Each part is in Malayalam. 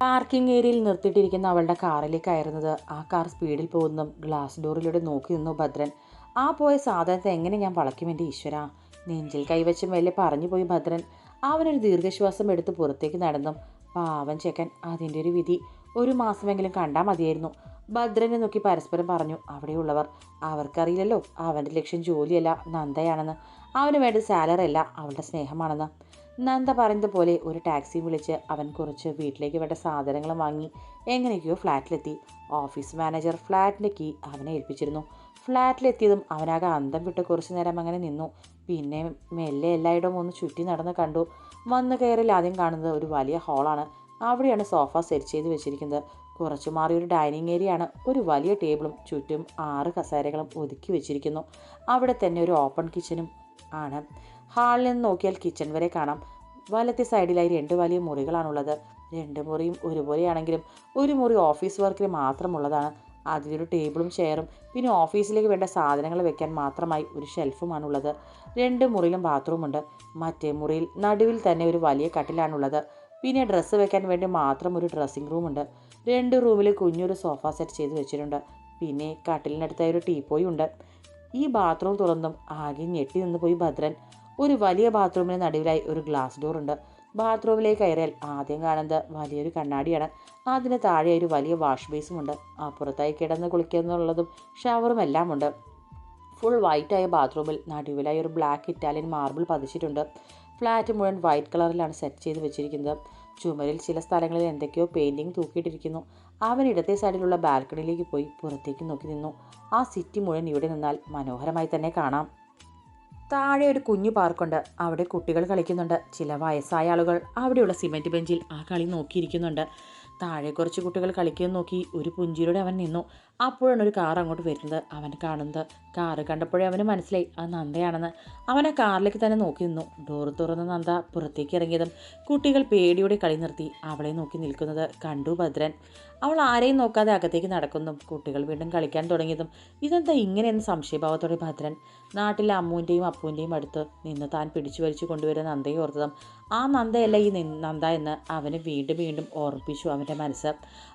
പാർക്കിംഗ് ഏരിയയിൽ നിർത്തിയിട്ടിരിക്കുന്ന അവളുടെ കാറിലേക്ക് ആയിരുന്നത് ആ കാർ സ്പീഡിൽ പോകുന്നതും ഗ്ലാസ് ഡോറിലൂടെ നോക്കി നിന്നു ഭദ്രൻ. ആ പോയ സാധനത്തെ എങ്ങനെ ഞാൻ വളയ്ക്കും എന്റെ ഈശ്വര? നെഞ്ചിൽ കൈവച്ച് മെല്ലെ പറഞ്ഞു പോയി ഭദ്രൻ. അവനൊരു ദീർഘശ്വാസം എടുത്ത് പുറത്തേക്ക് നടന്നും. പാവൻ ചെക്കൻ അതിന്റെ ഒരു വിധി. ഒരു മാസമെങ്കിലും കണ്ടാൽ മതിയായിരുന്നു. ഭദ്രനെ നോക്കി പരസ്പരം പറഞ്ഞു അവിടെയുള്ളവർ. അവർക്കറിയില്ലല്ലോ അവന്റെ ലക്ഷ്യം ജോലിയല്ല നന്ദയാണെന്ന്. അവന് വേണ്ട സാലറി അല്ല അവളുടെ സ്നേഹമാണെന്ന്. നന്ദ പറഞ്ഞതുപോലെ പോലെ ഒരു ടാക്സി വിളിച്ച് അവൻ കുറച്ച് വീട്ടിലേക്ക് വേണ്ട സാധനങ്ങൾ വാങ്ങി എങ്ങനെയൊക്കെയോ ഫ്ലാറ്റിലെത്തി. ഓഫീസ് മാനേജർ ഫ്ലാറ്റിന്റെ കീ അവനെ ഏൽപ്പിച്ചിരുന്നു. ഫ്ലാറ്റിലെത്തിയതും അവനാകെ അന്തം വിട്ട് കുറച്ചു നേരം അങ്ങനെ നിന്നു. പിന്നെ മെല്ലെ എല്ലായിടവും ഒന്ന് ചുറ്റി നടന്ന് കണ്ടു. വന്ന് കയറിൽ ആദ്യം കാണുന്നത് ഒരു വലിയ ഹാളാണ്. അവിടെയാണ് സോഫ സെറ്റ് ചെയ്ത് വെച്ചിരിക്കുന്നത്. കുറച്ചു മാറി ഒരു ഡൈനിങ് ഏരിയയാണ്. ഒരു വലിയ ടേബിളും ചുറ്റും ആറ് കസേരകളും ഒതുക്കി വെച്ചിരിക്കുന്നു. അവിടെ തന്നെ ഒരു ഓപ്പൺ കിച്ചനും ആണ്. ഹാളിൽ നിന്ന് നോക്കിയാൽ കിച്ചൺ വരെ കാണാം. വലത്തെ സൈഡിലായി രണ്ട് വലിയ മുറികളാണുള്ളത്. രണ്ട് മുറിയും ഒരുപോലെയാണെങ്കിലും ഒരു മുറി ഓഫീസ് വർക്കിന് മാത്രമുള്ളതാണ്. അതിലൊരു ടേബിളും ചെയറും പിന്നെ ഓഫീസിലേക്ക് വേണ്ട സാധനങ്ങൾ വെക്കാൻ മാത്രമായി ഒരു ഷെൽഫുമാണുള്ളത് രണ്ട് മുറിയിലും ബാത്റൂമുണ്ട് മറ്റേ മുറിയിൽ നടുവിൽ തന്നെ ഒരു വലിയ കട്ടിലാണുള്ളത്. പിന്നെ ഡ്രസ്സ് വെക്കാൻ വേണ്ടി മാത്രം ഒരു ഡ്രസ്സിംഗ് റൂമുണ്ട് രണ്ട് റൂമിൽ കുഞ്ഞൊരു സോഫ സെറ്റ് ചെയ്ത് വെച്ചിട്ടുണ്ട്. പിന്നെ കട്ടിലിനടുത്തായി ഒരു ടീപ്പോയും ഉണ്ട്. ഈ ബാത്റൂം തുറന്നും ആകെ ഞെട്ടി നിന്ന് പോയി ഭദ്രൻ. ഒരു വലിയ ബാത്റൂമിന് നടുവിലായി ഒരു ഗ്ലാസ് ഡോർ ഉണ്ട്. ബാത്റൂമിലേക്ക് കയറിയാൽ ആദ്യം കാണുന്നത് വലിയൊരു കണ്ണാടിയാണ്. അതിന് താഴെ ഒരു വലിയ വാഷ് ബേസുമുണ്ട് അപ്പുറത്തായി കിടന്ന് കുളിക്കുന്നുള്ളതും ഷവറും എല്ലാം ഉണ്ട്. ഫുൾ വൈറ്റായ ബാത്റൂമിൽ നടുവിലായി ഒരു ബ്ലാക്ക് ഇറ്റാലിയൻ മാർബിൾ പതിച്ചിട്ടുണ്ട്. ഫ്ലാറ്റ് മുഴുവൻ വൈറ്റ് കളറിലാണ് സെറ്റ് ചെയ്ത് വെച്ചിരിക്കുന്നത്. ചുമരിൽ ചില സ്ഥലങ്ങളിൽ എന്തൊക്കെയോ പെയിന്റിങ് തൂക്കിയിട്ടിരിക്കുന്നു. അവൻ ഇടത്തെ സൈഡിലുള്ള ബാൽക്കണിയിലേക്ക് പോയി പുറത്തേക്ക് നോക്കി നിന്നു. ആ സിറ്റി മുഴുവൻ ഇവിടെ നിന്നാൽ മനോഹരമായി തന്നെ കാണാം. താഴെ ഒരു കുഞ്ഞു പാർക്കുണ്ട്. അവിടെ കുട്ടികൾ കളിക്കുന്നുണ്ട്. ചില വയസ്സായ ആളുകൾ അവിടെയുള്ള സിമെന്റ് ബെഞ്ചിൽ ആ കളി നോക്കിയിരിക്കുന്നുണ്ട്. താഴെ കുറച്ച് കുട്ടികൾ കളിക്കുന്നത് നോക്കി ഒരു പുഞ്ചിരിയോടെ അവൻ നിന്നു. അപ്പോഴാണ് ഒരു കാർ അങ്ങോട്ട് വരുന്നത്. അവൻ കാണുന്നത്. കാറ് കണ്ടപ്പോഴേ അവന് മനസ്സിലായി. അത് നന്ദയാണെന്ന്. അവൻ ആ കാറിലേക്ക് തന്നെ നോക്കി നിന്നു. ഡോർ തുറന്ന നന്ദ പുറത്തേക്ക് ഇറങ്ങിയതും കുട്ടികൾ പേടിയോടെ കളി നിർത്തി. അവളെ നോക്കി നിൽക്കുന്നത് കണ്ടു ഭദ്രൻ. അവൾ ആരെയും നോക്കാതെ അകത്തേക്ക് നടക്കുന്നു. കുട്ടികൾ വീണ്ടും കളിക്കാൻ തുടങ്ങിയതും ഇതെന്താ ഇങ്ങനെയെന്ന് സംശയഭാവത്തോടെ ഭദ്രൻ. നാട്ടിലെ അമ്മുവിന്റെയും അപ്പുവിന്റെയും അടുത്ത് നിന്ന് താൻ പിടിച്ചു വലിച്ചു കൊണ്ടുവരുന്ന നന്ദയെ ഓർത്തതും ആ നന്ദയല്ല ഈ നന്ദ എന്ന് അവന് വീണ്ടും വീണ്ടും ഓർമ്മിപ്പിച്ചു അവന്റെ മനസ്സ്.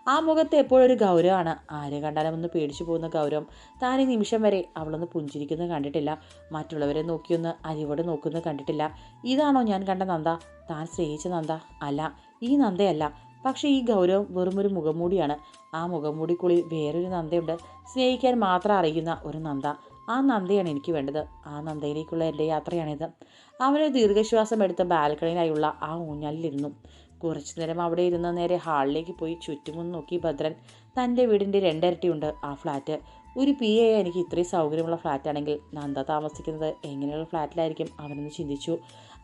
ആ മുഖത്ത് എപ്പോഴൊരു ഗൗരവമാണ്. ആരെ കണ്ടാലും ഒന്ന് പേടിച്ചു പോകുന്ന ഗൗരവം താൻ ഈ നിമിഷം വരെ അവളൊന്ന് പുഞ്ചിരിക്കുന്നത് കണ്ടിട്ടില്ല. മറ്റുള്ളവരെ നോക്കിയൊന്ന് അരിവോട് നോക്കുന്നത് കണ്ടിട്ടില്ല. ഇതാണോ ഞാൻ കണ്ട നന്ദ? താൻ സ്നേഹിച്ച നന്ദ അല്ല. ഈ നന്ദയല്ല. പക്ഷേ ഈ ഗൗരവം വെറുമൊരു മുഖംമൂടിയാണ്. ആ മുഖംമൂടിക്കുള്ളിൽ വേറൊരു നന്ദയുണ്ട്. സ്നേഹിക്കാൻ മാത്രം അറിയുന്ന ഒരു നന്ദ. ആ നന്ദയാണ് എനിക്ക് വേണ്ടത്. ആ നന്ദയിലേക്കുള്ള എന്റെ യാത്രയാണിത്. അവനൊരു ദീർഘശ്വാസം എടുത്ത ബാൽക്കണിയിലായുള്ള ആ ഊഞ്ഞാലിലിരുന്നു. കുറച്ചു നേരം അവിടെ ഇരുന്ന നേരെ ഹാളിലേക്ക് പോയി ചുറ്റുമൊന്ന് നോക്കി ഭദ്രൻ തന്റെ വീടിന്റെ രണ്ടിരട്ടിയുണ്ട് ആ ഫ്ലാറ്റ്. ഒരു പി എ എനിക്ക് ഇത്രയും സൗകര്യമുള്ള ഫ്ലാറ്റാണെങ്കിൽ നന്ദ താമസിക്കുന്നത്? എങ്ങനെയുള്ള ഫ്ലാറ്റിലായിരിക്കും? അവനെന്ന് ചിന്തിച്ചു.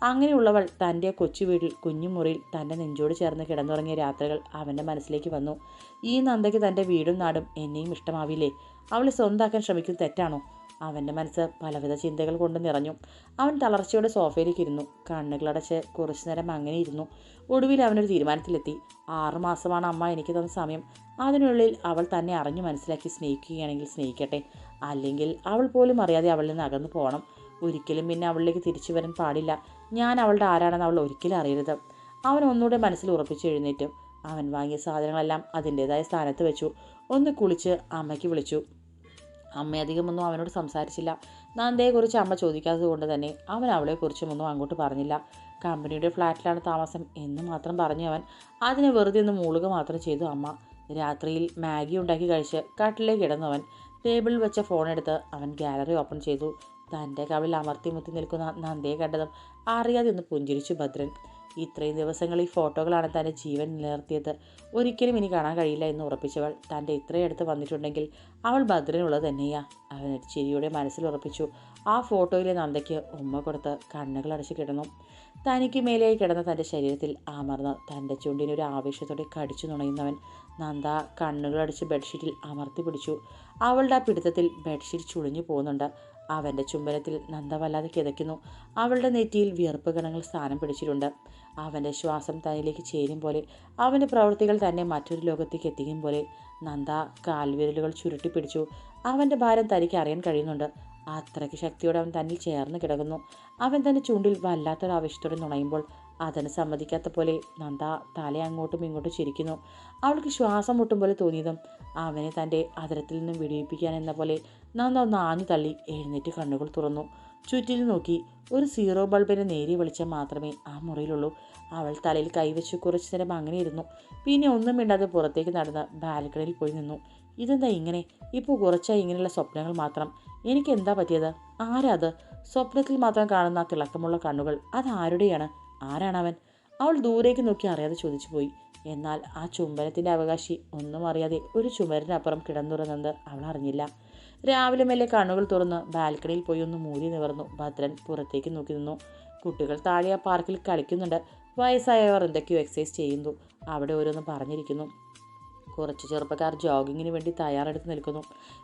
അങ്ങനെയുള്ളവൾ തന്റെ കൊച്ചു വീട്ടിൽ കുഞ്ഞുമുറിയിൽ തന്റെ നെഞ്ചോട് ചേർന്ന് കിടന്നുറങ്ങിയ രാത്രികൾ അവന്റെ മനസ്സിലേക്ക് വന്നു. ഈ നന്ദയ്ക്ക് തന്റെ വീടും നാടും എന്നെയും ഇഷ്ടമാവില്ലേ? അവളെ സ്വന്താക്കാൻ ശ്രമിക്കുന്നത് തെറ്റാണോ? അവന്റെ മനസ്സ് പലവിധ ചിന്തകൾ കൊണ്ട് നിറഞ്ഞു. അവൻ തളർച്ചയോടെ സോഫയിലേക്ക് ഇരുന്നു കണ്ണുകളടച്ച് കുറച്ചു നേരം അങ്ങനെ ഇരുന്നു. ഒടുവിൽ അവനൊരു തീരുമാനത്തിലെത്തി. ആറുമാസമാണ് അമ്മ എനിക്ക് തന്ന സമയം. അതിനുള്ളിൽ അവൾ തന്നെ അറിഞ്ഞു മനസ്സിലാക്കി സ്നേഹിക്കുകയാണെങ്കിൽ സ്നേഹിക്കട്ടെ. അല്ലെങ്കിൽ അവൾ പോലും അറിയാതെ അവളിൽ നിന്ന് അകന്നു പോകണം. ഒരിക്കലും പിന്നെ അവളിലേക്ക് തിരിച്ചു വരാൻ പാടില്ല. ഞാൻ അവളുടെ ആരാണെന്ന് അവൾ ഒരിക്കലും അറിയരുത്. അവൻ ഒന്നുകൂടെ മനസ്സിൽ ഉറപ്പിച്ച് എഴുന്നേറ്റും. അവൻ വാങ്ങിയ സാധനങ്ങളെല്ലാം അതിന്റേതായ സ്ഥാനത്ത് വെച്ചു. ഒന്ന് കുളിച്ച് അമ്മയ്ക്ക് വിളിച്ചു. അമ്മ അധികമൊന്നും അവനോട് സംസാരിച്ചില്ല. നന്ദയെക്കുറിച്ച് അമ്മ ചോദിക്കാത്തത് കൊണ്ട് തന്നെ അവൻ അവളെക്കുറിച്ചും ഒന്നും അങ്ങോട്ട് പറഞ്ഞില്ല. കമ്പനിയുടെ ഫ്ലാറ്റിലാണ് താമസം എന്ന് മാത്രം പറഞ്ഞു അവൻ അതിനെ വെറുതെ ഒന്ന് മൂളുക മാത്രം ചെയ്തു അമ്മ. രാത്രിയിൽ മാഗി ഉണ്ടാക്കി കഴിച്ച് കട്ടിലേക്ക് കിടന്നവൻ ടേബിളിൽ വെച്ച ഫോണെടുത്ത് അവൻ ഗാലറി ഓപ്പൺ ചെയ്തു. തന്റെ കവിളിൽ അമർത്തി മുത്തി നിൽക്കുന്ന നന്ദയെ കണ്ടതും അറിയാതെ ഒന്ന് പുഞ്ചിരിച്ചു ഭദ്രൻ. ഇത്രയും ദിവസങ്ങൾ ഈ ഫോട്ടോകളാണ് തന്റെ ജീവൻ നിലനിർത്തിയത്. ഒരിക്കലും ഇനി കാണാൻ കഴിയില്ല എന്ന് ഉറപ്പിച്ചവൾ തന്റെ ഇത്രയും അടുത്ത് വന്നിട്ടുണ്ടെങ്കിൽ അവൾ ഭദ്രനുള്ളത് തന്നെയാ. അവൻ ചിരിയുടെ മനസ്സിൽ ഉറപ്പിച്ചു. ആ ഫോട്ടോയിലെ നന്ദയ്ക്ക് ഉമ്മ കൊടുത്ത് കണ്ണുകൾ അടച്ച് കിടന്നു. തനിക്ക് മേലെയായി കിടന്ന തന്റെ ശരീരത്തിൽ അമർന്ന് തന്റെ ചുണ്ടിനൊരു ആവേശത്തോടെ കടിച്ചു നുണയുന്നവൻ നന്ദ കണ്ണുകളടിച്ച് ബെഡ്ഷീറ്റിൽ അമർത്തി പിടിച്ചു. അവളുടെ ആ പിടുത്തത്തിൽ ബെഡ്ഷീറ്റ് ചുളിഞ്ഞു പോകുന്നുണ്ട്. അവന്റെ ചുംബനത്തിൽ നന്ദ വല്ലാതെ കിതയ്ക്കുന്നു. അവളുടെ നെറ്റിയിൽ വിയർപ്പ് കണങ്ങൾ സ്ഥാനം പിടിച്ചിട്ടുണ്ട്. അവന്റെ ശ്വാസം തന്നിലേക്ക് ചേരും പോലെ അവന്റെ പ്രവൃത്തികൾ തന്നെ മറ്റൊരു ലോകത്തേക്ക് എത്തിക്കും പോലെ നന്ദ കാൽവിരലുകൾ ചുരുട്ടി പിടിച്ചു. അവന്റെ ഭാരം തനിക്ക് അറിയാൻ കഴിയുന്നുണ്ട്. അത്രയ്ക്ക് ശക്തിയോടെ അവൻ തന്നിൽ ചേർന്ന് കിടക്കുന്നു. അവൻ തന്റെ ചൂണ്ടിൽ വല്ലാത്തൊരു ആവശ്യത്തോടെ നുണയുമ്പോൾ അതിന് സമ്മതിക്കാത്ത പോലെ നന്ദ തല അങ്ങോട്ടും ഇങ്ങോട്ടും ചിരിക്കുന്നു. അവൾക്ക് ശ്വാസം മുട്ടും പോലെ തോന്നിയതും അവനെ തന്റെ അതിരത്തിൽ നിന്നും വിടിയിപ്പിക്കാൻ എന്ന പോലെ നന്ദ ഒന്ന് ആഞ്ഞു തള്ളി എഴുന്നേറ്റ് കണ്ണുകൾ തുറന്നു. ചുറ്റിൽ നോക്കി ഒരു സീറോ ബൾബിന്റെ നേരിയ വെളിച്ചം മാത്രമേ ആ മുറിയിലുള്ളൂ. അവൾ തലയിൽ കൈവച്ച് കുറച്ചു നേരം അങ്ങനെ ഇരുന്നു പിന്നെ ഒന്നും മിണ്ടാതെ പുറത്തേക്ക് നടന്ന് ബാൽക്കണിയിൽ പോയി നിന്നു. ഇതെന്താ ഇങ്ങനെ? ഇപ്പോൾ കുറച്ചായി ഇങ്ങനെയുള്ള സ്വപ്നങ്ങൾ മാത്രം. എനിക്ക് എന്താ പറ്റിയത്? ആരാ അത്? സ്വപ്നത്തിൽ മാത്രം കാണുന്ന ആ തിളക്കമുള്ള കണ്ണുകൾ അതാരുടെയാണ് ആരാണവൻ? അവൾ ദൂരേക്ക് നോക്കി അറിയാതെ ചോദിച്ചു പോയി. എന്നാൽ ആ ചുംബനത്തിന്റെ അവകാശി ഒന്നും അറിയാതെ ഒരു ചുമരിനപ്പുറം കിടന്നുറങ്ങുന്നത് അവൾ അറിഞ്ഞില്ല. രാവിലെ മെല്ലെ കണ്ണുകൾ തുറന്ന് ബാൽക്കണിയിൽ പോയി ഒന്ന് മൂടി നിവർന്നു. ഭദ്രൻ പുറത്തേക്ക് നോക്കി നിന്നു. കുട്ടികൾ താഴെ ആ പാർക്കിൽ കളിക്കുന്നുണ്ട്. വയസ്സായവർ എന്തൊക്കെയോ എക്സസൈസ് ചെയ്യുന്നു. അവിടെ ഓരോന്ന് പറഞ്ഞിരിക്കുന്നു. കുറച്ച് ചെറുപ്പക്കാർ ജോഗിങ്ങിന് വേണ്ടി തയ്യാറെടുത്ത് നിൽക്കുന്നു.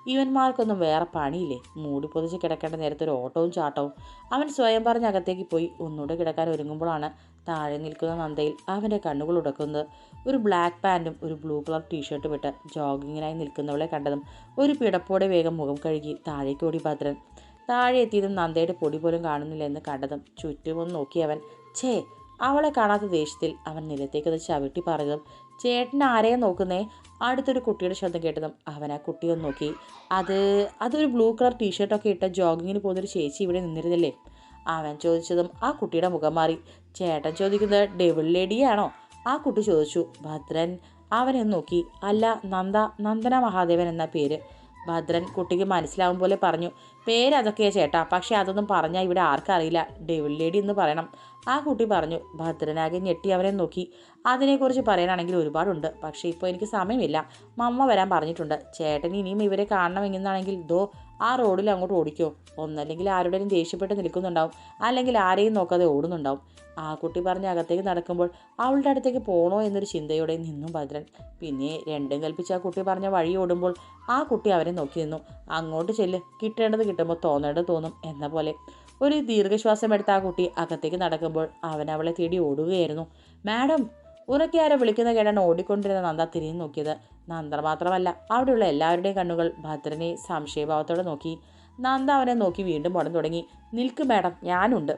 ഇവന്മാർക്കൊന്നും വേറെ പണിയില്ലേ? മൂടി പൊതിച്ച് കിടക്കേണ്ട നേരത്തെ ഒരു ഓട്ടവും ചാട്ടവും. അവൻ സ്വയം പറഞ്ഞ് അകത്തേക്ക് പോയി. ഒന്നുകൂടെ കിടക്കാൻ ഒരുങ്ങുമ്പോഴാണ് താഴെ നിൽക്കുന്ന നന്ദയിൽ അവന്റെ കണ്ണുകൾ ഉടക്കുന്നത്. ഒരു ബ്ലാക്ക് പാന്റും ഒരു ബ്ലൂ കളർ ടീഷർട്ടും ഇട്ട് ജോഗിങ്ങിനായി നിൽക്കുന്നവളെ കണ്ടതും ഒരു പിടപ്പോടെ വേഗം മുഖം കഴുകി താഴേക്ക് ഓടി ഭദ്രൻ താഴെ എത്തിയതും നന്ദയുടെ പൊടി പോലും കാണുന്നില്ല എന്ന് കണ്ടതും ചുറ്റുമൊന്ന് നോക്കി അവൻ ഛേ അവളെ കാണാത്ത ദേഷ്യത്തിൽ അവൻ നിലത്തേക്കത് ചവിട്ടി പറഞ്ഞതും ചേട്ടൻ ആരെയാ നോക്കുന്നേ? അടുത്തൊരു കുട്ടിയുടെ ശബ്ദം കേട്ടതും അവൻ ആ കുട്ടിയൊന്ന് നോക്കി. അത് അതൊരു ബ്ലൂ കളർ ടീഷർട്ടൊക്കെ ഇട്ട ജോഗിങ്ങിന് പോകുന്നൊരു ചേച്ചി ഇവിടെ നിന്നിരുന്നില്ലേ? അവൻ ചോദിച്ചതും ആ കുട്ടിയുടെ മുഖം മാറി. ചേട്ടൻ ചോദിക്കുന്നത് ഡെവിൾ ലേഡിയാണോ? ആ കുട്ടി ചോദിച്ചു ഭദ്രൻ. അവനെ നോക്കി. അല്ല നന്ദ നന്ദന മഹാദേവൻ എന്ന പേര്. ഭദ്രൻ കുട്ടിക്ക് മനസ്സിലാവും പോലെ പറഞ്ഞു. പേര് അതൊക്കെയാ ചേട്ടാ. പക്ഷേ അതൊന്നും പറഞ്ഞാൽ ഇവിടെ ആർക്കറിയില്ല ഡെവിൾ ലേഡി എന്ന് പറയണം. ആ കുട്ടി പറഞ്ഞു. ഭദ്രനാകെ ഞെട്ടി അവനെ നോക്കി. അതിനെക്കുറിച്ച് പറയാനാണെങ്കിൽ ഒരുപാടുണ്ട്. പക്ഷേ ഇപ്പോൾ എനിക്ക് സമയമില്ല. മമ്മ വരാൻ പറഞ്ഞിട്ടുണ്ട്. ചേട്ടൻ ഇനിയും ഇവരെ കാണണമെന്നാണെങ്കിൽ ദോ ആ റോഡിൽ അങ്ങോട്ട് ഓടിക്കോ. ഒന്നല്ലെങ്കിൽ ആരുടെയും ദേഷ്യപ്പെട്ട് നിൽക്കുന്നുണ്ടാവും. അല്ലെങ്കിൽ ആരെയും നോക്കാതെ ഓടുന്നുണ്ടാവും. ആ കുട്ടി പറഞ്ഞ് അകത്തേക്ക് നടക്കുമ്പോൾ അവളുടെ അടുത്തേക്ക് പോകണോ എന്നൊരു ചിന്തയോടെ നിന്നു ഭദ്രൻ. പിന്നെ രണ്ടും കൽപ്പിച്ച് ആ കുട്ടി പറഞ്ഞ വഴി ഓടുമ്പോൾ ആ കുട്ടി അവരെ നോക്കി നിന്നു. അങ്ങോട്ട് ചെല്ല്. കിട്ടേണ്ടത് കിട്ടുമ്പോൾ തോന്നേണ്ടത് തോന്നും എന്ന പോലെ. ഒരു ദീർഘശ്വാസം എടുത്ത ആ കുട്ടി അകത്തേക്ക് നടക്കുമ്പോൾ അവൻ അവളെ തേടി ഓടുകയായിരുന്നു. മാഡം ഉറക്കെ ആരോ വിളിക്കുന്ന കേട്ടാണ് ഓടിക്കൊണ്ടിരുന്ന നന്ദ തിരിഞ്ഞു നോക്കിയത്. നന്ദ മാത്രമല്ല അവിടെയുള്ള എല്ലാവരുടെയും കണ്ണുകൾ ഭദ്രനെ സംശയഭാവത്തോടെ നോക്കി. നന്ദ അവനെ നോക്കി വീണ്ടും പടം തുടങ്ങി. നിൽക്ക് മാഡം ഞാനുണ്ട്.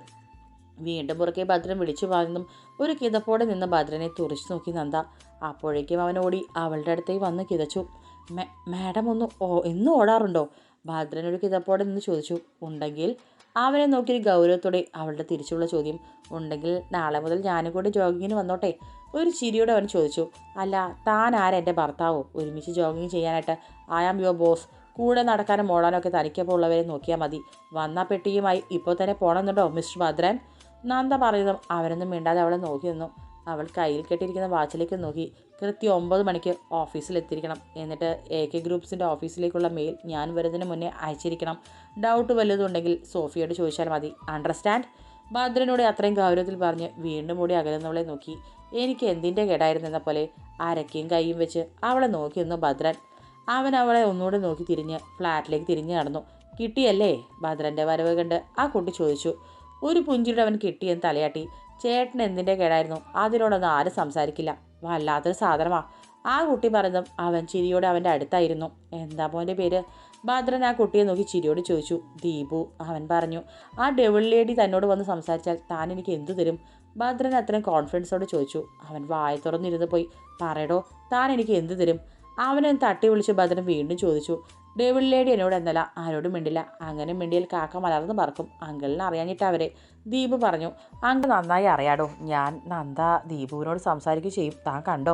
വീണ്ടും പുറകെ ഭദ്രൻ വിളിച്ചു പറഞ്ഞതും ഒരു കിതപ്പോടെ നിന്ന് ഭദ്രനെ തുറച്ചു നോക്കി നന്ദ. അപ്പോഴേക്കും അവൻ ഓടി അവളുടെ അടുത്തേക്ക് വന്ന് കിതച്ചു. "മേ- മാഡം ഒന്ന് ഓ എന്നും ഓടാറുണ്ടോ? ഭദ്രൻ ഒരു കിതപ്പോടെ നിന്ന് ചോദിച്ചു. ഉണ്ടെങ്കിൽ അവനെ നോക്കിയൊരു ഗൗരവത്തോടെ അവളുടെ തിരിച്ചുള്ള ചോദ്യം. ഉണ്ടെങ്കിൽ നാളെ മുതൽ ഞാനും കൂടി ജോഗിങ്ങിന് വന്നോട്ടെ? ഒരു ചിരിയോടെ അവൻ ചോദിച്ചു. അല്ല താൻ ആരാ എന്റെ ഭർത്താവോ? ഒരുമിച്ച് ജോഗിങ് ചെയ്യാനായിട്ട് ഐ ആം യുവർ ബോസ്. കൂടെ നടക്കാനും ഓടാനും ഒക്കെ തനിക്കപ്പോൾ ഉള്ളവരെ നോക്കിയാൽ മതി. വന്ന പെട്ടിയുമായി ഇപ്പോൾ തന്നെ പോകണമെന്നുണ്ടോ മിസ്റ്റർ ഭദ്രൻ? നന്ദ പറയുന്നതും അവരൊന്നും മിണ്ടാതെ അവളെ നോക്കി നിന്നു. അവൾ കയ്യിൽ കെട്ടിയിരിക്കുന്ന വാച്ചിലേക്ക് നോക്കി. കൃത്യം ഒമ്പത് മണിക്ക് ഓഫീസിൽ എത്തിയിരിക്കണം എന്നിട്ട് എ കെ ഗ്രൂപ്പ്സിന്റെ ഓഫീസിലേക്കുള്ള മെയിൽ ഞാൻ വരുന്നതിന് മുന്നേ അയച്ചിരിക്കണം. ഡൗട്ട് വല്ലതുണ്ടെങ്കിൽ സോഫിയോട് ചോദിച്ചാൽ മതി. അണ്ടർസ്റ്റാൻഡ്? ഭദ്രനോട് അത്രയും ഗൗരവത്തിൽ പറഞ്ഞ് വീണ്ടും കൂടി അകലുന്നവളെ നോക്കി. എനിക്ക് എന്തിന്റെ കേടായിരുന്നെന്ന പോലെ അരക്കയും കൈയും വെച്ച് അവളെ നോക്കി നിന്നു ഭദ്രൻ. അവൻ അവളെ ഒന്നുകൂടെ നോക്കി തിരിഞ്ഞ് ഫ്ലാറ്റിലേക്ക് തിരിഞ്ഞു നടന്നു. കിട്ടിയല്ലേ? ഭദ്രന്റെ വരവ് കണ്ട് ആ കുട്ടി ചോദിച്ചു. ഒരു പുഞ്ചിയുടെ അവൻ കിട്ടിയെന്ന് തലയാട്ടി. ചേട്ടൻ എന്തിന്റെ കേടായിരുന്നു? അതിനോടൊന്നും ആരും സംസാരിക്കില്ല. വല്ലാത്തൊരു സാധനമാ. ആ കുട്ടി പറഞ്ഞതും അവൻ ചിരിയോട് അവന്റെ അടുത്തായിരുന്നു. എന്താ മോന്റെ പേര്? ഭദ്രൻ ആ കുട്ടിയെ നോക്കി ചിരിയോട് ചോദിച്ചു. ദീപു അവൻ പറഞ്ഞു. ആ ഡെവിൾ ലേഡി തന്നോട് വന്ന് സംസാരിച്ചാൽ താൻ എനിക്ക് എന്തു തരും? ഭദ്രൻ അത്രയും കോൺഫിഡൻസോട് ചോദിച്ചു. അവൻ വായ തുറന്നിരുന്ന് പോയി. പറയടോ താൻ എനിക്ക് എന്തു തരും? അവനെ തട്ടി വിളിച്ച് ഭദ്രൻ വീണ്ടും ചോദിച്ചു. ഡെവിൾ ലേഡി എന്നോട് എന്നല്ല ആരോടും മിണ്ടില്ല. അങ്ങനെ മിണ്ടിയാൽ കാക്ക മലർന്ന് പറക്കും. അങ്കിളിനെ അറിയാഞ്ഞിട്ട് അവരെ. ദീപു പറഞ്ഞു അങ്ങ് നന്നായി അറിയാടോ. ഞാൻ നന്ദ ദീപുവിനോട് സംസാരിക്കുകയും ചെയ്യും. താൻ കണ്ടോ?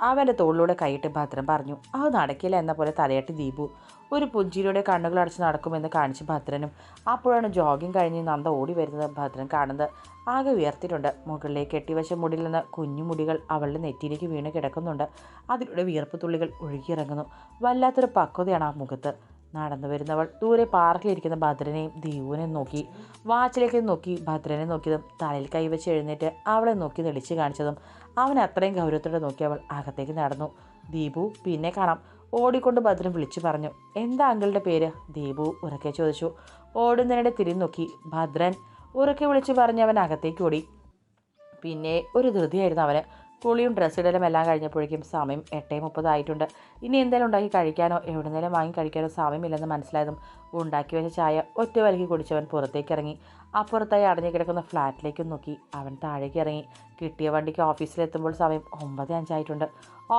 അവന്റെ തോളിലൂടെ കൈയിട്ട് ഭദ്രൻ പറഞ്ഞു അത് നടക്കില്ല എന്ന പോലെ തലയാട്ടി ദീപു. ഒരു പുഞ്ചിരിയുടെ കണ്ണുകൾ അടച്ച് നടക്കുമെന്ന് കാണിച്ച് ഭദ്രനും അപ്പോഴാണ് ജോഗിങ് കഴിഞ്ഞ് നന്ദ ഓടി വരുന്നത് ഭദ്രൻ കാണുന്നത്. ആകെ ഉയർത്തിയിട്ടുണ്ട് മുകളിലേക്ക് കെട്ടിവശ മുടിയിൽ നിന്ന് കുഞ്ഞു മുടികൾ അവളുടെ നെറ്റിയിലേക്ക് വീണ് കിടക്കുന്നുണ്ട്. അതിലൂടെ വിയർപ്പ് തുള്ളികൾ ഒഴുകിയിറങ്ങുന്നു. വല്ലാത്തൊരു പക്വതയാണ് ആ മുഖത്ത്. നടന്നു വരുന്നവൾ. ദൂരെ പാർക്കിലിരിക്കുന്ന ഭദ്രനെയും ദീപുവിനെയും നോക്കി. വാച്ചിലേക്ക് നോക്കി. ഭദ്രനെ നോക്കിയതും തലയിൽ കൈവച്ച് എഴുന്നേറ്റ് അവളെ നോക്കി നെളിച്ച് കാണിച്ചതും അവൻ അത്രയും ഗൗരവത്തോടെ നോക്കി അവൾ അകത്തേക്ക് നടന്നു. ദീപു പിന്നെ കാണാം. ഓടിക്കൊണ്ട് ഭദ്രൻ വിളിച്ചു പറഞ്ഞു. എന്താ അങ്കിളുടെ പേര്? ദീപു ഉറക്കെ ചോദിച്ചു. ഓടുന്നതിനിടെ തിരിഞ്ഞു നോക്കി. ഭദ്രൻ ഉറക്കെ വിളിച്ചു പറഞ്ഞ് അവൻ അകത്തേക്ക് ഓടി. പിന്നെ ഒരു ധൃതിയായിരുന്നു അവന്. കുളിയും ഡ്രസ്സ് ഇടലും എല്ലാം കഴിഞ്ഞപ്പോഴേക്കും സമയം എട്ടേ മുപ്പതായിട്ടുണ്ട് ഇനി എന്തെങ്കിലും ഉണ്ടാക്കി കഴിക്കാനോ എവിടുന്നേലും വാങ്ങി കഴിക്കാനോ സമയമില്ലെന്ന് മനസ്സിലായതും ഉണ്ടാക്കി വെച്ച ചായ ഒറ്റ വലിക്ക് കുടിച്ചവൻ പുറത്തേക്ക് ഇറങ്ങി. അപ്പുറത്തായി അടഞ്ഞു കിടക്കുന്ന ഫ്ലാറ്റിലേക്ക് നോക്കി. അവൻ താഴേക്ക് ഇറങ്ങി. കിട്ടിയ വണ്ടിക്ക് ഓഫീസിലെത്തുമ്പോൾ സമയം ഒമ്പത് അഞ്ചായിട്ടുണ്ട്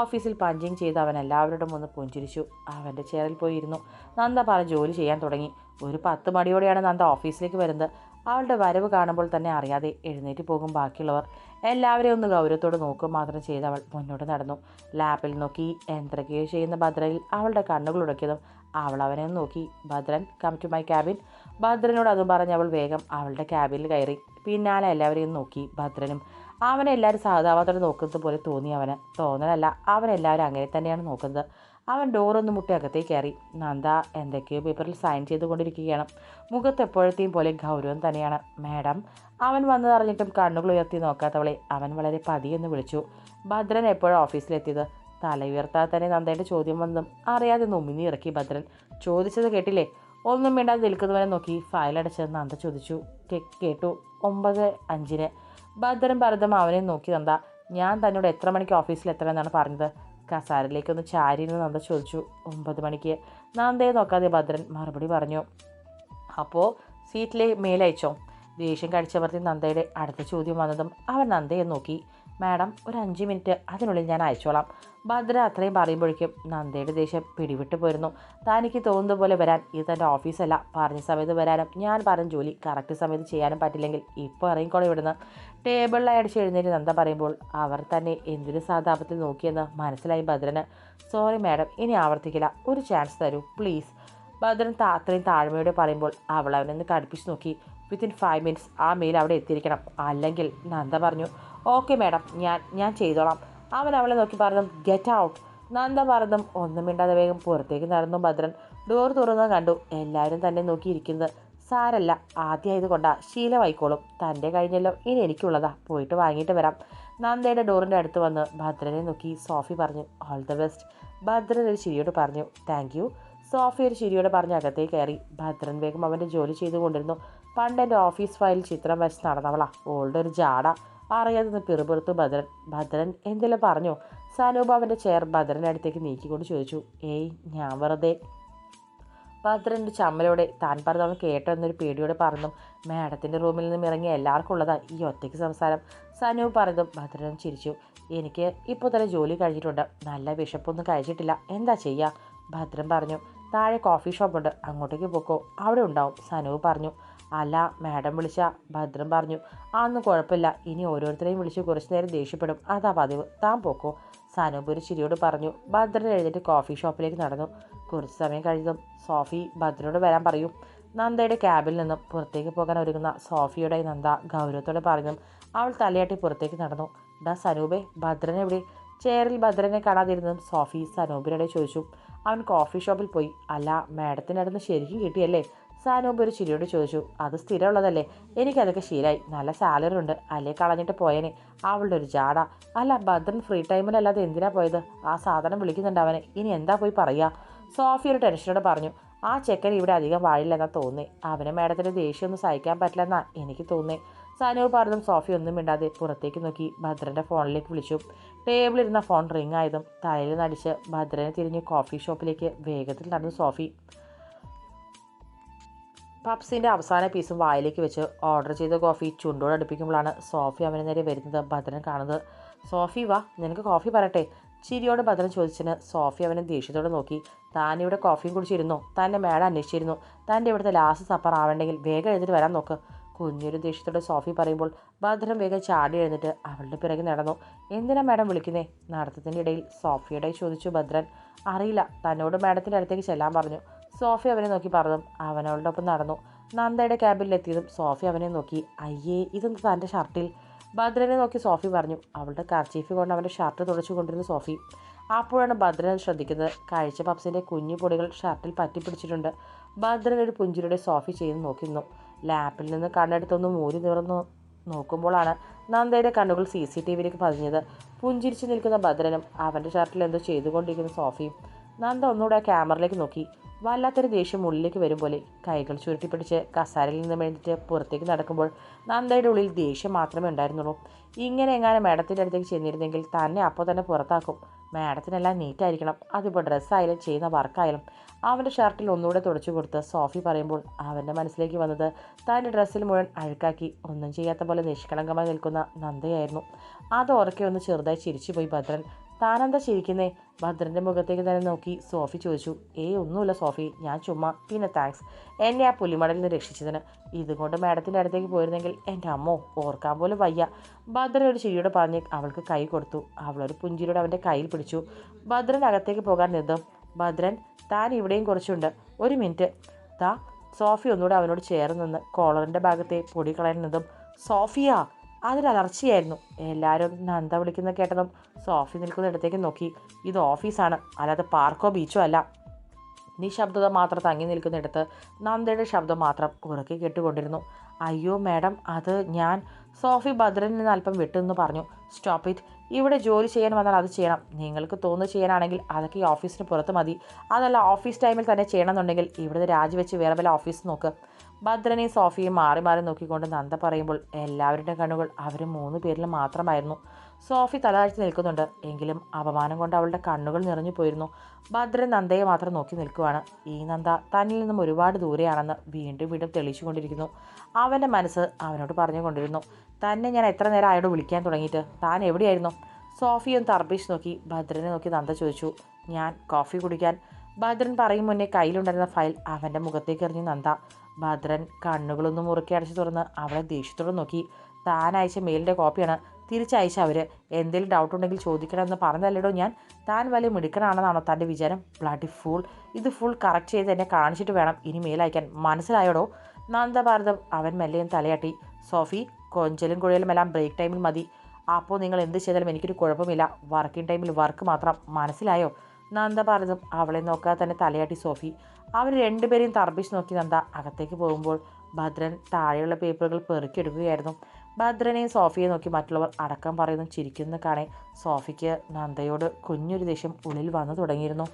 ഓഫീസിൽ പഞ്ചിങ് ചെയ്ത് അവൻ എല്ലാവരോടും ഒന്ന് പുഞ്ചിരിച്ചു. അവന്റെ ചെയറിൽ പോയി ഇരുന്നു നന്ദ പറഞ്ഞ് ജോലി ചെയ്യാൻ തുടങ്ങി. ഒരു പത്ത് മണിയോടെയാണ് നന്ദ ഓഫീസിലേക്ക് വരുന്നത്. അവളുടെ വരവ് കാണുമ്പോൾ തന്നെ അറിയാതെ എഴുന്നേറ്റ് പോകും ബാക്കിയുള്ളവർ. എല്ലാവരെയും ഒന്ന് ഗൗരവത്തോട് നോക്കുക മാത്രം ചെയ്ത് അവൾ മുന്നോട്ട് നടന്നു. ലാപ്പിൽ നോക്കി എന്തൊക്കെയോ ചെയ്യുന്ന ഭദ്രയിൽ അവളുടെ കണ്ണുകൾ ഉടക്കിയതും അവൾ അവനെ നോക്കി. Bhadran come to my cabin ഭദ്രനോട് അതും പറഞ്ഞ് അവൾ വേഗം അവളുടെ ക്യാബിനിൽ കയറി. പിന്നാലെ എല്ലാവരെയും നോക്കി. ഭദ്രനും അവനെ എല്ലാവരും സഹതാപത്തോടെ നോക്കുന്നത് പോലെ തോന്നി അവന്. തോന്നലല്ല അവനെല്ലാവരും അങ്ങനെ തന്നെയാണ് നോക്കുന്നത്. അവൻ ഡോറൊന്ന് മുട്ടി അകത്തേക്ക് കയറി. നന്ദ എന്തൊക്കെയോ പേപ്പറിൽ സൈൻ ചെയ്തുകൊണ്ടിരിക്കുകയാണ്. മുഖത്ത് എപ്പോഴത്തെയും പോലെ ഗൗരവം തന്നെയാണ്. മാഡം അവൻ വന്നതറിഞ്ഞിട്ടും കണ്ണുകൾ ഉയർത്തി നോക്കാത്തവളെ അവൻ വളരെ പതിയെന്ന് വിളിച്ചു. ഭദ്രൻ എപ്പോഴും ഓഫീസിലെത്തിയത്? തല ഉയർത്താതെ തന്നെ നന്ദയുടെ ചോദ്യം വന്നതും അറിയാതെ നുമിനി ഇറക്കി ഭദ്രൻ. ചോദിച്ചത് കേട്ടില്ലേ? ഒന്നും വേണ്ടാതെ നിൽക്കുന്നവനെ നോക്കി ഫയൽ അടച്ചെന്ന് നന്ദ ചോദിച്ചു. കേട്ടു. ഒമ്പത് അഞ്ചിന്. ഭദ്രൻ ഭരതം അവനെ നോക്കി നന്ദ ഞാൻ തന്നോട് എത്ര മണിക്ക് ഓഫീസിൽ എത്തണമെന്നാണ് പറഞ്ഞത്? കസാരയിലേക്കൊന്ന് ചാരിന്ന് നന്ദ ചോദിച്ചു ഒമ്പത് മണിക്ക്. നന്ദയെ നോക്കാതെ ഭദ്രൻ മറുപടി പറഞ്ഞു അപ്പോൾ സീറ്റിലെ മേലയച്ചോ? ദേഷ്യം കടിച്ചവർത്തി നന്ദയുടെ അടുത്ത ചോദ്യം വന്നതും അവൻ നന്ദയെ നോക്കി. മാഡം ഒരു അഞ്ച് മിനിറ്റ് അതിനുള്ളിൽ ഞാൻ അയച്ചോളാം. ഭദ്ര അത്രയും പറയുമ്പോഴേക്കും നന്ദയുടെ ദേഷ്യം പിടിവിട്ട് പോയിരുന്നു തനിക്ക് തോന്നുന്ന പോലെ വരാൻ ഇത് തന്റെ ഓഫീസല്ല. പറഞ്ഞ സമയത്ത് വരാനും ഞാൻ പറഞ്ഞ ജോലി കറക്റ്റ് സമയത്ത് ചെയ്യാനും പറ്റില്ലെങ്കിൽ ഇപ്പോൾ ഇറങ്ങിക്കോളെ ഇവിടുന്ന്. ടേബിളിലായി അടിച്ച് എഴുന്നേറ്റ് നന്ദ പറയുമ്പോൾ അവർ തന്നെ എന്തിനു സാധാപത്തിൽ നോക്കിയെന്ന് മനസ്സിലായി ഭദ്രന്. സോറി മാഡം ഇനി ആവർത്തിക്കില്ല. ഒരു ചാൻസ് തരൂ പ്ലീസ്. ഭദ്രൻ അത്രയും താഴ്മയോടെ പറയുമ്പോൾ അവൾ അവനൊന്ന് കടുപ്പിച്ച് നോക്കി. വിത്തിൻ ഫൈവ് മിനിറ്റ്സ് ആ മെയിൽ അവിടെ എത്തിയിരിക്കണം. അല്ലെങ്കിൽ നന്ദ പറഞ്ഞു ഓക്കെ മാഡം ഞാൻ ഞാൻ ചെയ്തോളാം. അവൻ അവളെ നോക്കി പറഞ്ഞു ഗെറ്റ് ഔട്ട് നന്ദ പറഞ്ഞതും ഒന്നും മിണ്ടാതെ വേഗം പുറത്തേക്ക് നടന്നു ഭദ്രൻ. ഡോർ തുറന്നു കണ്ടു എല്ലാവരും തന്നെ നോക്കിയിരിക്കുന്നത്. സാരല്ല ആദ്യമായത് കൊണ്ടാ ശീലമായിക്കോളും തന്റെ കഴിഞ്ഞല്ലോ ഇനി എനിക്കുള്ളതാ. പോയിട്ട് വാങ്ങിയിട്ട് വരാം. നന്ദയുടെ ഡോറിന്റെ അടുത്ത് വന്ന് ഭദ്രനെ നോക്കി സോഫി പറഞ്ഞു ഓൾ ദ ബെസ്റ്റ് ഭദ്രൻ ഒരു ചിരിയോട് പറഞ്ഞു താങ്ക് യു സോഫി ഒരു ചിരിയോടെ പറഞ്ഞ് അകത്തേക്ക് കയറി. ഭദ്രൻ വേഗം അവന്റെ ജോലി ചെയ്തുകൊണ്ടിരുന്നു. പണ്ട് എന്റെ ഓഫീസ് ഫയലിൽ ചിത്രം വരച്ച് നടന്നവളാ. ഓളുടെ ഒരു ജാട. അറിയാതെ പിറുപിറുത്ത് ഭദ്രൻ ഭദ്രൻ എന്തെല്ലാം പറഞ്ഞോ? സനൂപ് അവന്റെ ചെയർ ഭദ്രന്റെ അടുത്തേക്ക് നീക്കിക്കൊണ്ട് ചോദിച്ചു. ഏയ് ഞാൻ വെറുതെ. ഭദ്രന്റെ ചമ്മലോടെ താൻ പറഞ്ഞവൻ കേട്ടോ എന്നൊരു പേടിയോടെ പറഞ്ഞു. മാഡത്തിന്റെ റൂമിൽ നിന്നും ഇറങ്ങി എല്ലാവർക്കും ഉള്ളതാ ഈ ഒറ്റയ്ക്ക് സംസാരം. സനൂപ് പറഞ്ഞതും ഭദ്രൻ ചിരിച്ചു. എനിക്ക് ഇപ്പോൾ തന്നെ ജോലി കഴിഞ്ഞിട്ടുണ്ട്. നല്ല വിശപ്പൊന്നും കഴിച്ചിട്ടില്ല. എന്താ ചെയ്യുക ഭദ്രൻ പറഞ്ഞു. താഴെ കോഫി ഷോപ്പുണ്ട് അങ്ങോട്ടേക്ക് പോക്കോ. അവിടെ ഉണ്ടാവും സനൂപ് പറഞ്ഞു. അല്ല മാഡം വിളിച്ച ഭദ്രൻ പറഞ്ഞു. അതൊന്നും കുഴപ്പമില്ല. ഇനി ഓരോരുത്തരെയും വിളിച്ച് കുറച്ച് നേരം ദേഷ്യപ്പെടും. അതാ പതിവ്. താൻ പോക്കോ. സനൂപ് ഒരു ചിരിയോട് പറഞ്ഞു. ഭദ്രൻ എഴുന്നേറ്റ് കോഫി ഷോപ്പിലേക്ക് നടന്നു. കുറച്ച് സമയം കഴിഞ്ഞതും സോഫി ഭദ്രനോട് വരാൻ പറയൂ. നന്ദയുടെ ക്യാബിൽ നിന്നും പുറത്തേക്ക് പോകാൻ ഒരുങ്ങുന്ന സോഫിയുടെ നന്ദ ഗൗരവത്തോടെ പറഞ്ഞു. അവൾ തലയാട്ടി പുറത്തേക്ക് നടന്നു. ഡാ സനൂപെ ഭദ്രൻ എവിടെ? ചെയറിൽ ഭദ്രനെ കാണാതിരുന്നതും സോഫി സനൂപിനോടെ ചോദിച്ചു. അവൻ കോഫി ഷോപ്പിൽ പോയി. അല്ല മാഡത്തിനടുന്ന് ശരിക്കും കിട്ടിയല്ലേ? സാനൂപ് ഒരു ചിരിയോട് ചോദിച്ചു അത് സ്ഥിരമുള്ളതല്ലേ? എനിക്കതൊക്കെ ശീലായി. നല്ല സാലറി ഉണ്ട്. അല്ലേ കളഞ്ഞിട്ട് പോയേനെ. അവളുടെ ഒരു ജാട. അല്ല ഭദ്രൻ ഫ്രീ ടൈമിലല്ലാതെ എന്തിനാ പോയത്? ആ സാധനം വിളിക്കുന്നുണ്ട് അവനെ. ഇനി എന്താ പോയി പറയുക സോഫി ഒരു ടെൻഷനോട് പറഞ്ഞു ആ ചെക്കൻ ഇവിടെ അധികം വാഴില്ലെന്നാ തോന്നി അവനെ മാഡത്തിന്റെ ദേഷ്യമൊന്നും സഹിക്കാൻ പറ്റില്ലെന്നാ എനിക്ക് തോന്നി സാനൂർ പറഞ്ഞതും സോഫി ഒന്നും മിണ്ടാതെ പുറത്തേക്ക് നോക്കി ഭദ്രന്റെ ഫോണിലേക്ക് വിളിച്ചു. ടേബിളിരുന്ന ഫോൺ റിംഗ് ആയതും തലയിൽ നടിച്ച് ഭദ്രനെ തിരിഞ്ഞ് കോഫി ഷോപ്പിലേക്ക് വേഗത്തിൽ നടന്നു സോഫി. പപ്സിന്റെ അവസാന പീസും വായിലേക്ക് വെച്ച് ഓർഡർ ചെയ്ത കോഫി ചുണ്ടോട് അടുപ്പിക്കുമ്പോഴാണ് സോഫി അവന് നേരെ വരുന്നത് ഭദ്രൻ കാണുന്നത്. സോഫി വാ നിനക്ക് കോഫി പറയട്ടെ. ചിരിയോട് ഭദ്രൻ ചോദിച്ചതിന് സോഫി അവനെ ദേഷ്യത്തോടെ നോക്കി. താൻ ഇവിടെ കോഫിയും കുടിച്ചിരുന്നു? തന്നെ മേഡം അന്വേഷിച്ചിരുന്നു. തന്റെ ഇവിടുത്തെ ലാസ്റ്റ് സപ്പർ ആവണ്ടെങ്കിൽ വേഗം എഴുന്നേറ്റ് വരാൻ നോക്ക്. കുഞ്ഞൊരു ദേഷ്യത്തോടെ സോഫി പറയുമ്പോൾ ഭദ്രൻ വേഗം ചാടി എഴുന്നിട്ട് അവളുടെ പിറകെ നടന്നു. എന്തിനാ മാഡം വിളിക്കുന്നേ? നടത്തത്തിന്റെ ഇടയിൽ സോഫിയുടെ ചോദിച്ചു ഭദ്രൻ. അറിയില്ല. തന്നോട് മാഡത്തിന്റെ അടുത്തേക്ക് ചെല്ലാൻ പറഞ്ഞു. സോഫി അവനെ നോക്കി പറഞ്ഞു അവനവളുടെ ഒപ്പം നടന്നു. നന്ദയുടെ ക്യാബിലെത്തിയതും സോഫി അവനെ നോക്കി. അയ്യേ ഇതെന്ത് തന്റെ ഷർട്ടിൽ ഭദ്രനെ നോക്കി സോഫി പറഞ്ഞു. അവളുടെ കർച്ചീഫ് കൊണ്ട് അവന്റെ ഷർട്ട് തുടച്ചു കൊണ്ടിരുന്ന സോഫി. അപ്പോഴാണ് ഭദ്രൻ ശ്രദ്ധിക്കുന്നത്. കഴിച്ച പപ്സിന്റെ കുഞ്ഞു പൊടികൾ ഷർട്ടിൽ പറ്റിപ്പിടിച്ചിട്ടുണ്ട് ഭദ്രൻ ഒരു പുഞ്ചിരിയുടെ സോഫി ചെയ്ത് നോക്കുന്നു ലാപ്പിൽ നിന്ന് കണ്ണെടുത്തൊന്ന് മൂരി നിവർന്നു നോക്കുമ്പോഴാണ് നന്ദയുടെ കണ്ണുകൾ സി സി ടി വിയിലേക്ക് പതിഞ്ഞത്. പുഞ്ചിരിച്ച് നിൽക്കുന്ന ഭദ്രനും അവന്റെ ഷർട്ടിൽ എന്തോ ചെയ്തുകൊണ്ടിരിക്കുന്ന സോഫിയും നന്ദ ഒന്നുകൂടെ ആ ക്യാമറയിലേക്ക് നോക്കി. വല്ലാത്തൊരു ദേഷ്യം ഉള്ളിലേക്ക് വരും പോലെ കൈകൾ ചുരുട്ടിപ്പിടിച്ച് കസാരയിൽ നിന്ന് വേണ്ടിയിട്ട് പുറത്തേക്ക് നടക്കുമ്പോൾ നന്ദയുടെ ഉള്ളിൽ ദേഷ്യം മാത്രമേ ഉണ്ടായിരുന്നുള്ളൂ. ഇങ്ങനെ എങ്ങാനും മാഡത്തിന്റെ അടുത്തേക്ക് ചെന്നിരുന്നെങ്കിൽ തന്നെ അപ്പോൾ തന്നെ പുറത്താക്കും. മാഡത്തിനെല്ലാം നീറ്റായിരിക്കണം. അതിപ്പോൾ ഡ്രസ്സായാലും ചെയ്യുന്ന വർക്കായാലും അവന്റെ ഷർട്ടിൽ ഒന്നുകൂടെ തുടച്ചു കൊടുത്ത് സോഫി പറയുമ്പോൾ അവന്റെ മനസ്സിലേക്ക് വന്നത് തന്റെ ഡ്രസ്സിൽ മുഴുവൻ അഴുക്കാക്കി ഒന്നും ചെയ്യാത്ത പോലെ നിഷ്കളങ്കമായി നിൽക്കുന്ന നന്ദയായിരുന്നു. അത് ഉറക്കെ ഒന്ന് ചെറുതായി ചിരിച്ചുപോയി ഭദ്രൻ താനെന്താ ചിരിക്കുന്നേ? ഭദ്രന്റെ മുഖത്തേക്ക് തന്നെ നോക്കി സോഫി ചോദിച്ചു. ഏയ് ഒന്നുമില്ല സോഫി ഞാൻ ചുമ്മാ. പിന്നെ താങ്ക്സ് എന്നെ ആ പുലിമടലിൽ നിന്ന് രക്ഷിച്ചതിന്. ഇതുകൊണ്ട് മാഡത്തിന്റെ അടുത്തേക്ക് പോയിരുന്നെങ്കിൽ എന്റെ അമ്മോ ഓർക്കാൻ പോലും വയ്യ. ഭദ്രൻ ഒരു ചിരിയോട് പറഞ്ഞ് അവൾക്ക് കൈ കൊടുത്തു. അവളൊരു പുഞ്ചിരിയോട് അവന്റെ കയ്യിൽ പിടിച്ചു. ഭദ്രൻ അകത്തേക്ക് പോകാൻ നിന്നു. ഭദ്രൻ താൻ ഇവിടെയും കുറച്ചുണ്ട്. ഒരു മിനിറ്റ്. താ സോഫി ഒന്നുകൂടെ അവനോട് ചേർന്ന് നിന്ന് കോളറിന്റെ ഭാഗത്തെ പൊടി കളയാൻ നിന്നതും സോഫിയ അതൊരു അലർച്ചയായിരുന്നു. എല്ലാവരും നന്ദ വിളിക്കുന്ന കേട്ടതും സോഫി നിൽക്കുന്നിടത്തേക്ക് നോക്കി. ഇത് ഓഫീസാണ് അല്ലാതെ പാർക്കോ ബീച്ചോ അല്ല. നിശബ്ദത മാത്രം തങ്ങി നിൽക്കുന്നിടത്ത് നന്ദയുടെ ശബ്ദം മാത്രം ഉറക്കി കേട്ടുകൊണ്ടിരുന്നു. അയ്യോ മാഡം അത് ഞാൻ സോഫി ഭദ്രനിൽ നിന്ന് അല്പം വിട്ടെന്ന് പറഞ്ഞു. Stop it. ഇവിടെ ജോലി ചെയ്യാൻ വന്നാൽ അത് ചെയ്യണം. നിങ്ങൾക്ക് തോന്നുന്നു ചെയ്യാനാണെങ്കിൽ അതൊക്കെ ഈ ഓഫീസിന് പുറത്ത് മതി. അതല്ല ഓഫീസ് ടൈമിൽ തന്നെ ചെയ്യണമെന്നുണ്ടെങ്കിൽ ഇവിടുന്ന് രാജിവെച്ച് വേറെ വല്ല ഓഫീസ് നോക്ക്. ഭദ്രനെയും സോഫിയും മാറി മാറി നോക്കിക്കൊണ്ട് നന്ദ പറയുമ്പോൾ എല്ലാവരുടെയും കണ്ണുകൾ അവർ മൂന്ന് പേരിൽ മാത്രമായിരുന്നു. സോഫി തലതാഴ്ച നിൽക്കുന്നുണ്ട്. എങ്കിലും അപമാനം കൊണ്ട് അവളുടെ കണ്ണുകൾ നിറഞ്ഞു പോയിരുന്നു. ഭദ്രൻ നന്ദയെ മാത്രം നോക്കി നിൽക്കുവാണ്. ഈ നന്ദ തന്നിൽ നിന്നും ഒരുപാട് ദൂരെയാണെന്ന് വീണ്ടും വീണ്ടും തെളിയിച്ചുകൊണ്ടിരിക്കുന്നു. അവന്റെ മനസ്സ് അവനോട് പറഞ്ഞുകൊണ്ടിരുന്നു. തന്നെ ഞാൻ എത്ര നേരം അയാളോട് വിളിക്കാൻ തുടങ്ങിയിട്ട്? താൻ എവിടെയായിരുന്നു? സോഫിയും തർബീഷ് നോക്കി ഭദ്രനെ നോക്കി നന്ദ ചോദിച്ചു. ഞാൻ കോഫി കുടിക്കാൻ. ഭദ്രൻ പറയും മുന്നേ കയ്യിലുണ്ടായിരുന്ന ഫയൽ അവന്റെ മുഖത്തേക്ക് എറിഞ്ഞു നന്ദ. ഭദ്രൻ കണ്ണുകളൊന്നും മുറുക്കി അടച്ചു തുറന്ന് അവളെ ദേഷ്യത്തോടെ നോക്കി. താൻ അയച്ച മെയിലിന്റെ കോപ്പിയാണ്. തിരിച്ചയച്ച അവർ എന്തെങ്കിലും ഡൗട്ട് ഉണ്ടെങ്കിൽ ചോദിക്കണമെന്ന് പറഞ്ഞതല്ലേടോ ഞാൻ? താൻ വലിയ മിടുക്കനാണെന്നാണോ തന്റെ വിചാരം? ബ്ലഡി ഫുൾ ഇത് ഫുൾ കറക്റ്റ് ചെയ്ത് എന്നെ കാണിച്ചിട്ട് വേണം ഇനി മെയിലയക്കാൻ മനസ്സിലായോടോ? നന്ദഭാരതം അവൻ മെല്ലെയും തലയാട്ടി. സോഫി കൊഞ്ചലും കുഴലും എല്ലാം ബ്രേക്ക് ടൈമിൽ മതി. അപ്പോൾ നിങ്ങൾ എന്ത് ചെയ്താലും എനിക്കൊരു കുഴപ്പമില്ല. വർക്കിംഗ് ടൈമിൽ വർക്ക് മാത്രം. മനസ്സിലായോ? നന്ദഭാരതം അവളെ നോക്കാതെ തന്നെ തലയാട്ടി സോഫി. അവർ രണ്ടുപേരെയും തർപ്പിച്ച് നോക്കി നന്ദ അകത്തേക്ക് പോകുമ്പോൾ ഭദ്രൻ താഴെയുള്ള പേപ്പറുകൾ പെറുക്കിയെടുക്കുകയായിരുന്നു. ഭദ്രനെയും സോഫിയെ നോക്കി മറ്റുള്ളവർ അടക്കം പറയുന്നു ചിരിക്കുന്ന കാണേ സോഫിക്ക് നന്ദയോട് കുഞ്ഞൊരു ദേഷ്യം ഉള്ളിൽ വന്നു തുടങ്ങിയിരുന്നു.